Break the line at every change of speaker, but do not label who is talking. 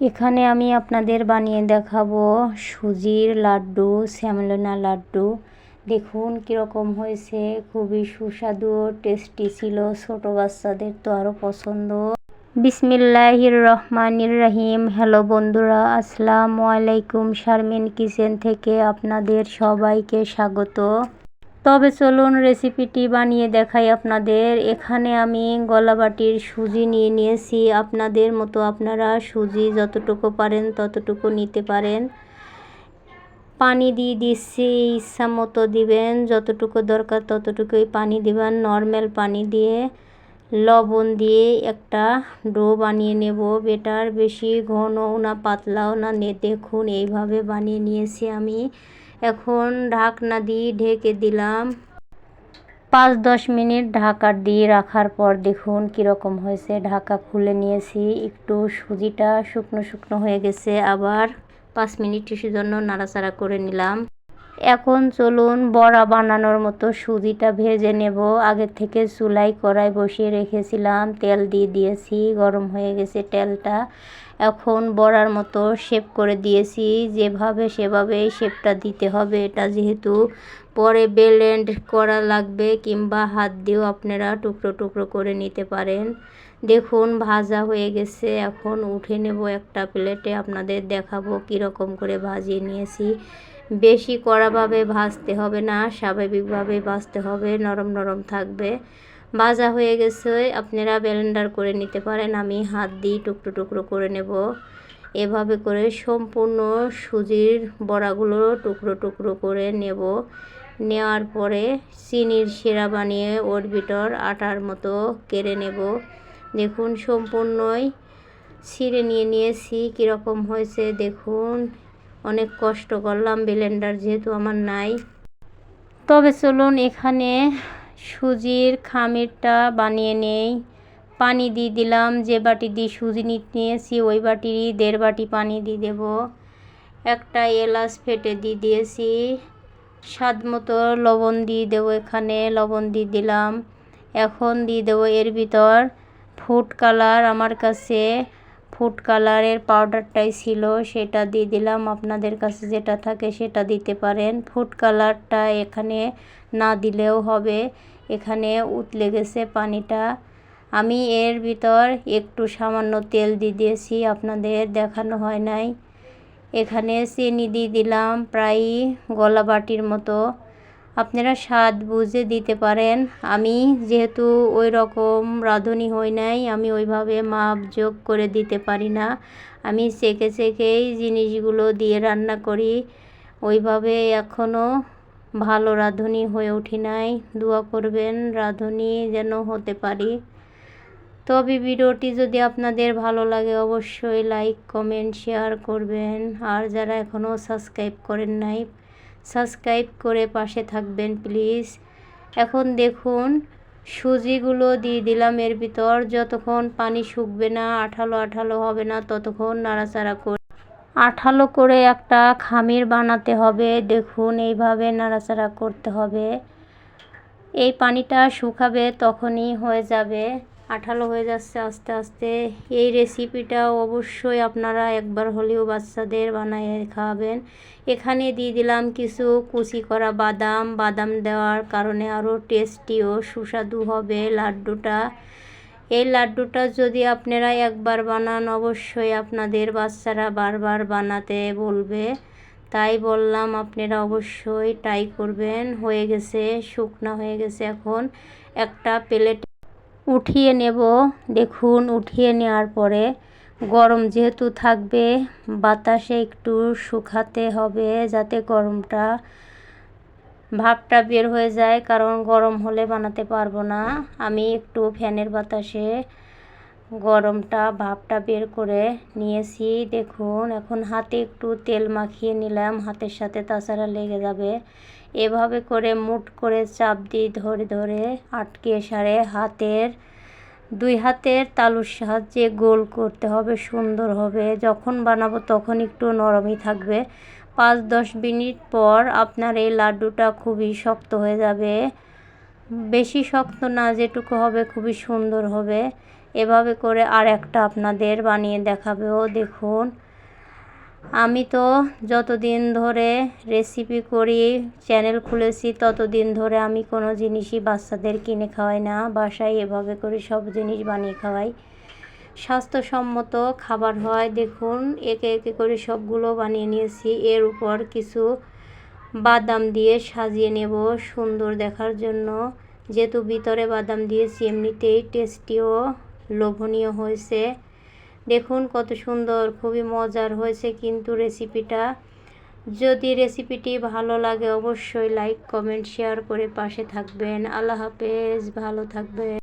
এখানে আমি আপনাদের বানিয়ে দেখাবো সুজির লাড্ডু, শ্যামলনা লাড্ডু। দেখুন কীরকম হয়েছে, খুবই সুস্বাদু টেস্টি ছিল, ছোট বাচ্চাদের তো আরও পছন্দ। বিসমিল্লাহির রহমানির রহিম। হ্যালো বন্ধুরা, আসসালামু আলাইকুম শারমিন কিচেন থেকে আপনাদের সবাইকে স্বাগত। তবে চলুন রেসিপিটি বানিয়ে দেখাই আপনাদের। এখানে আমি গলাবাটির সুজি নিয়ে নিয়েছি। আপনাদের মতো আপনারা সুজি যতটুকু পারেন ততটুকু নিতে পারেন। পানি দিয়ে দিচ্ছি, ইচ্ছা মতো দিবেন, যতটুকু দরকার ততটুকুই পানি দিবেন। নর্মাল পানি দিয়ে লবণ দিয়ে একটা ডো বানিয়ে নেব। বেটার বেশি ঘনও না, পাতলাও না নে দেখুন। এইভাবে বানিয়ে নিয়েছি আমি। এখন ঢাকনা দিয়ে ঢেকে দিলাম। পাঁচ দশ মিনিট ঢাকা দিয়ে রাখার পর দেখুন কীরকম হয়েছে। ঢাকা খুলে নিয়েছি, একটু সুজিটা শুকনো শুকনো হয়ে গেছে। আবার পাঁচ মিনিট জন্য নাড়াচাড়া করে নিলাম। এখন চলুন বড়া বানানোর মতো সুজিটা ভেজে নেব। আগের থেকে চুলাই কড়াই বসিয়ে রেখেছিলাম। তেল দিয়ে দিয়েছি, গরম হয়ে গেছে তেলটা। এখন বড়ার মতো শেপ করে দিয়েছি। যেভাবে সেভাবে শেপটা দিতে হবে। এটা যেহেতু পরে বেলেন্ড করা লাগবে কিংবা হাত দিয়েও আপনারা টুকরো টুকরো করে নিতে পারেন। দেখুন, ভাজা হয়ে গেছে। এখন উঠে নেব একটা প্লেটে আপনাদের দেখাবো কীরকম করে ভাজিয়ে নিয়েছি। বেশি কড়াভাবে ভাজতে হবে না, স্বাভাবিকভাবে ভাজতে হবে, নরম নরম থাকবে। ভাজা হয়ে গেছে, আপনারা ব্লেন্ডার করে নিতে পারেন, আমি হাত দিয়ে টুকরো টুকরো করে নেব। এভাবে করে সম্পূর্ণ সুজির বড়াগুলো টুকরো টুকরো করে নেব। নেওয়ার পরে চিনির শিরা বানিয়ে ওর আটার মতো কেড়ে নেব। দেখুন, সম্পূর্ণই ছিঁড়ে নিয়ে নিয়েছি, কীরকম হয়েছে দেখুন। অনেক কষ্ট করলাম ব্লেন্ডার যেহেতু আমার নাই। তবে চলুন এখানে সুজির খামিরটা বানিয়ে নেই। পানি দিয়ে দিলাম, যে বাটি দিয়ে সুজি নিয়েছি, ওই বাটিরই দেড় বাটি পানি দিয়ে দেব। একটা এলাচ ফেটে দিয়ে দিয়েছি। স্বাদ মতো লবণ দিয়ে দেবো এখানে, লবণ দিয়ে দিলাম। এখন দিয়ে দেবো এর ভিতর ফুড কালার আমার কাছে ফুড কালারের পাউডারটাই ছিল, সেটা দিয়ে দিলাম। আপনাদের কাছে যেটা থাকে সেটা দিতে পারেন। ফুড কালারটা এখানে না দিলেও হবে। এখানে উতলে গেছে পানিটা। আমি এর ভিতর একটু সামান্য তেল দিয়ে দিয়েছি, আপনাদের দেখানো হয় নাই। এখানে চিনি দিয়ে দিলাম প্রায় গলা বাটির মতো। আপনারা স্বাদ বুঝে দিতে পারেন। আমি যেহেতু ওই রকম রাঁধুনি হই নাই, আমি ওইভাবে মাপ যোগ করে দিতে পারি না। আমি চেকে চেকেই জিনিসগুলো দিয়ে রান্না করি। ওইভাবে এখনও ভালো রাঁধুনি হয়ে উঠি নাই। দোয়া করবেন রাঁধুনি যেন হতে পারি। তবে ভিডিওটি যদি আপনাদের ভালো লাগে, অবশ্যই লাইক, কমেন্ট, শেয়ার করবেন। আর যারা এখনও সাবস্ক্রাইব করেন নাই সাবস্ক্রাইব করে পাশে থাকবেন, প্লিজ। এখন দেখুন, সুজিগুলো দিয়ে দিলাম এর ভিতর। যতক্ষণ পানি শুকবে না, আঠালো আঠালো হবে না, ততক্ষণ নাড়াচাড়া করে আঠালো করে একটা খামির বানাতে হবে। দেখুন, এইভাবে নাড়াচাড়া করতে হবে। এই পানিটা শুকাবে তখনই হয়ে যাবে। আঠালো হয়ে যাচ্ছে আস্তে আস্তে। এই রেসিপিটা অবশ্যই আপনারা একবার হলেও বাচ্চাদের বানিয়ে খাওয়াবেন। এখানে দিয়ে দিলাম কিছু কুচি করা বাদাম। বাদাম দেওয়ার কারণে আরও টেস্টি ও সুস্বাদু হবে লাড্ডুটা। এই লাড্ডুটা যদি আপনারা একবার বানান, অবশ্যই আপনাদের বাচ্চারা বারবার বানাতে বলবে। তাই বললাম আপনারা অবশ্যই ট্রাই করবেন। হয়ে গেছে, শুকনা হয়ে গেছে এখন। একটা প্লেট উঠিয়ে নেব। দেখুন, উঠিয়ে নেওয়ার পরে গরম যেহেতু থাকবে, বাতাসে একটু শুকাতে হবে যাতে গরমটা, ভাবটা বের হয়ে যায়, কারণ গরম হলে বানাতে পারব না। আমি একটু ফ্যানের বাতাসে গরমটা, ভাবটা বের করে নিয়েছি। দেখুন, এখন হাতে একটু তেল মাখিয়ে নিলাম। হাতের সাথে তাছাড়া লেগে যাবে। এভাবে করে মুট করে চাপ দিয়ে ধরে ধরে আটকে সারে হাতের, দুই হাতের তালুর সাহায্যে গোল করতে হবে, সুন্দর হবে। যখন বানাবো তখন একটু নরমই থাকবে। পাঁচ দশ মিনিট পর আপনার এই লাড্ডুটা খুবই শক্ত হয়ে যাবে। বেশি শক্ত না, যেটুকু হবে খুবই সুন্দর হবে। এভাবে করে আর একটা আপনাদের বানিয়ে দেখাবেও দেখুন আমি তো যতদিন ধরে রেসিপি করি চ্যানেল খুলেছি, ততদিন ধরে আমি কোনো জিনিসই বাচ্চাদের কিনে খাওয়াই না। বাসায় এভাবে করে সব জিনিস বানিয়ে খাওয়াই। স্বাস্থ্যসম্মত খাবার হয়, দেখুন, একে একে করে সবগুলো বানিয়ে নিয়েছি। এর উপর কিছু বাদাম দিয়ে সাজিয়ে নেব সুন্দর দেখার জন্য। যেহেতু ভিতরে বাদাম দিয়েছি, এমনিতেই টেস্টিও লোভনীয় হয়েছে। দেখুন কত সুন্দর, খুবই মজার হয়েছে কিন্তু রেসিপিটা যদি রেসিপিটি ভালো লাগে অবশ্যই লাইক কমেন্ট শেয়ার করে পাশে থাকবেন। আল্লাহ হাফেজ, ভালো থাকবেন।